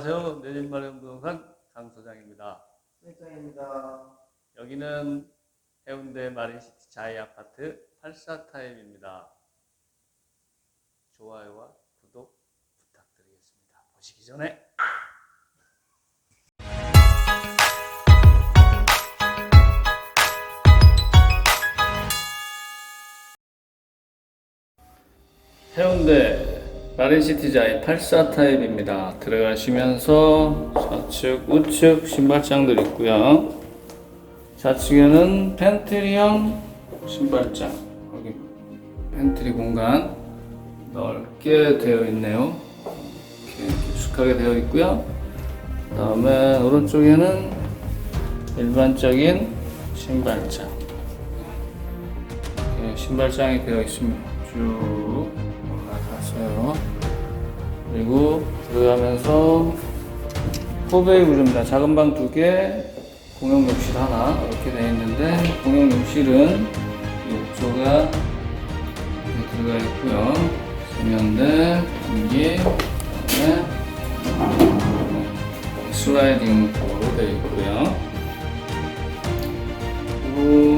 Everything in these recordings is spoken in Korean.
안녕하세요. 내집마련 부동산 강 소장입니다. 회장입니다. 여기는 해운대 마린시티 자이 아파트 84타임입니다. 좋아요와 구독 부탁드리겠습니다. 보시기 전에 해운대 마린시티 자이 84 타입입니다. 들어가시면서 좌측, 우측 신발장들 있고요. 좌측에는 팬트리형 신발장. 여기 팬트리 공간 넓게 되어 있네요. 이렇게 깊숙하게 되어 있고요. 그다음에 오른쪽에는 일반적인 신발장. 신발장이 되어 있습니다. 쭉 올라가서요. 그리고 들어가면서 포베이 구조입니다. 작은 방 두 개, 공용 욕실 하나 이렇게 되어 있는데 공용 욕실은 욕조가 들어가 있고요. 세면대, 변기, 그다음에 슬라이딩으로 되어 있고요. 그리고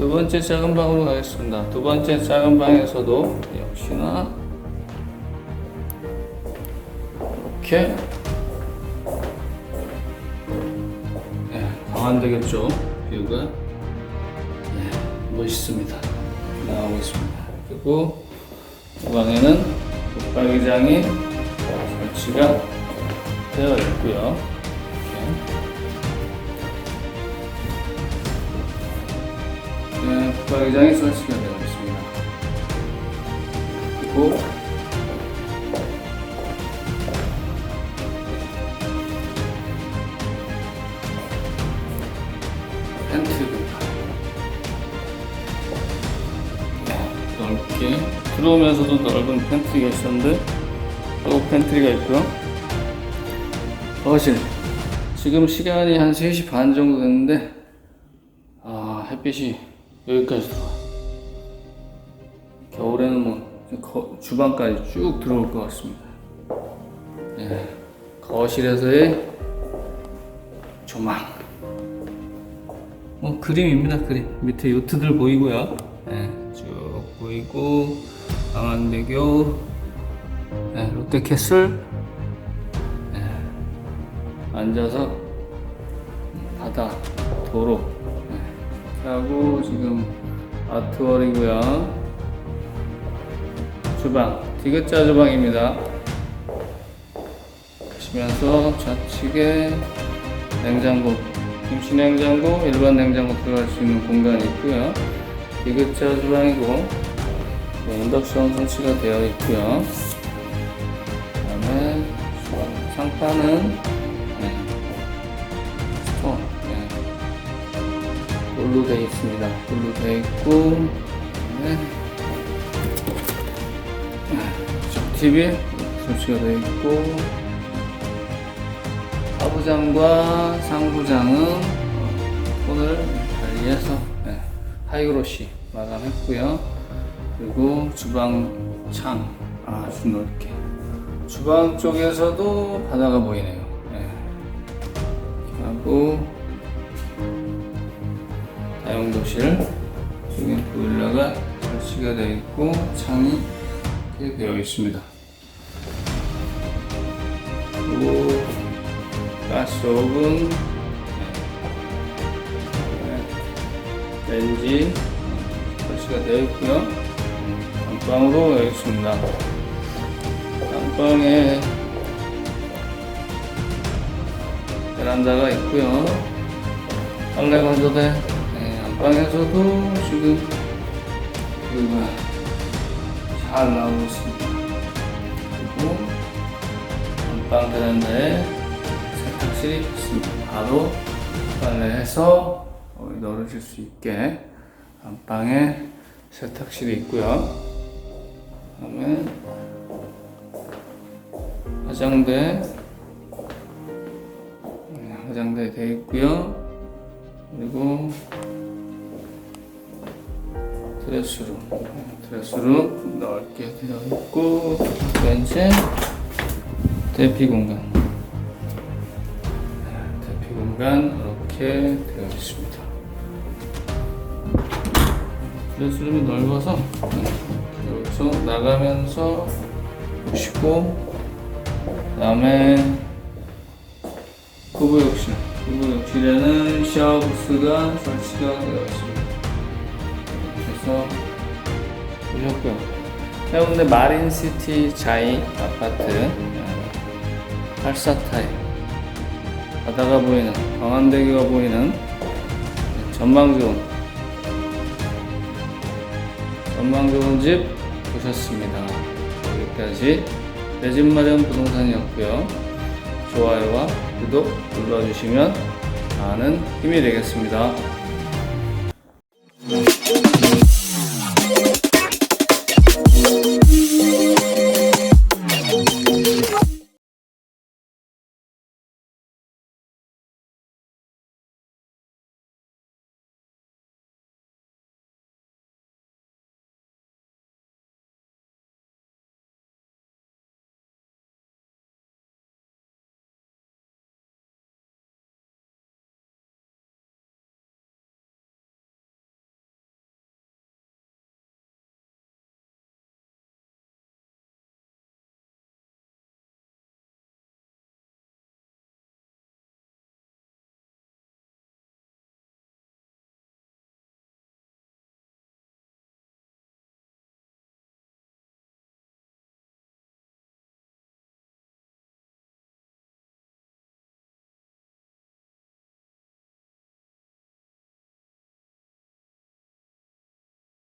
두 번째 작은 방으로 가겠습니다. 두 번째 작은 방에서도 역시나 이렇게. 네, 강한 되겠죠? 뷰가? 네, 멋있습니다. 나오고 있습니다. 그리고 이 방에는 붙박이장이 설치가 되어 있고요 네, 붙박이장이 설치가 되어 있습니다. 그리고 팬트리가 넓게 들어오면서도 넓은 팬트리가 있었는데 또 팬트리가 있고요. 거실. 지금 시간이 한 3시 반 정도 됐는데 아 햇빛이 여기까지 들어와 겨울에는 뭐 거- 주방까지 쭉 들어올 것 같습니다. 네, 거실에서의 조망. 뭐 그림입니다 그림. 밑에 요트들 보이고요. 네, 쭉 보이고 강안대교 네, 롯데캐슬. 네, 앉아서 바다 도로 하고 지금 아트월이고요 주방 디귿자 주방입니다 보시면서 좌측에 냉장고 김치 냉장고, 일반 냉장고 들어갈 수 있는 공간이 있고요. 디귿자 주방이고 네, 인덕션 설치가 되어 있고요. 그다음에 주방 상판은 돌로 되어 있습니다. 돌로 되어 있고 그다음에 TV 설치가 되어 있고 하부장과 상부장은 톤을 달리해서 네, 하이그로시 마감했고요. 그리고 주방 창 아주 넓게 주방 쪽에서도 바다가 보이네요. 네. 하고 다용도실 쪽에 보일러가 설치가 되어 있고 창이 이렇게 되어 있습니다. 그리고 가스 오븐, 네. 렌지 설치가 되어 있고요. 안방으로 여기 있습니다. 안방에 베란다가 있고요. 빨래 건조대 방에서도 지금 뷰가 잘 나오고 있습니다. 그리고 안방 베란다에 세탁실이 있습니다. 바로 빨래해서 어, 널어질 수 있게 안방에 세탁실이 있고요. 다음에 화장대 네, 화장대 되어 있고요. 그리고 드레스룸 네, 드레스룸 넓게 되어 있고 또 이제 대피 공간 네, 대피 공간 이렇게 되어 있습니다. 드레스룸이 넓어서 네, 여기서 나가면서 보시고 그 다음에 부부욕실 부부욕실에는 샤워부스가 설치가 되어 있습니다. 그래서 보셨고요. 해운대 마린시티 자이 아파트 84타입 바다가 보이는 광안대교가 보이는 전망 좋은 전망 좋은 집 보셨습니다. 여기까지 내 집 마련 부동산이었고요. 좋아요와 구독 눌러주시면 많은 힘이 되겠습니다.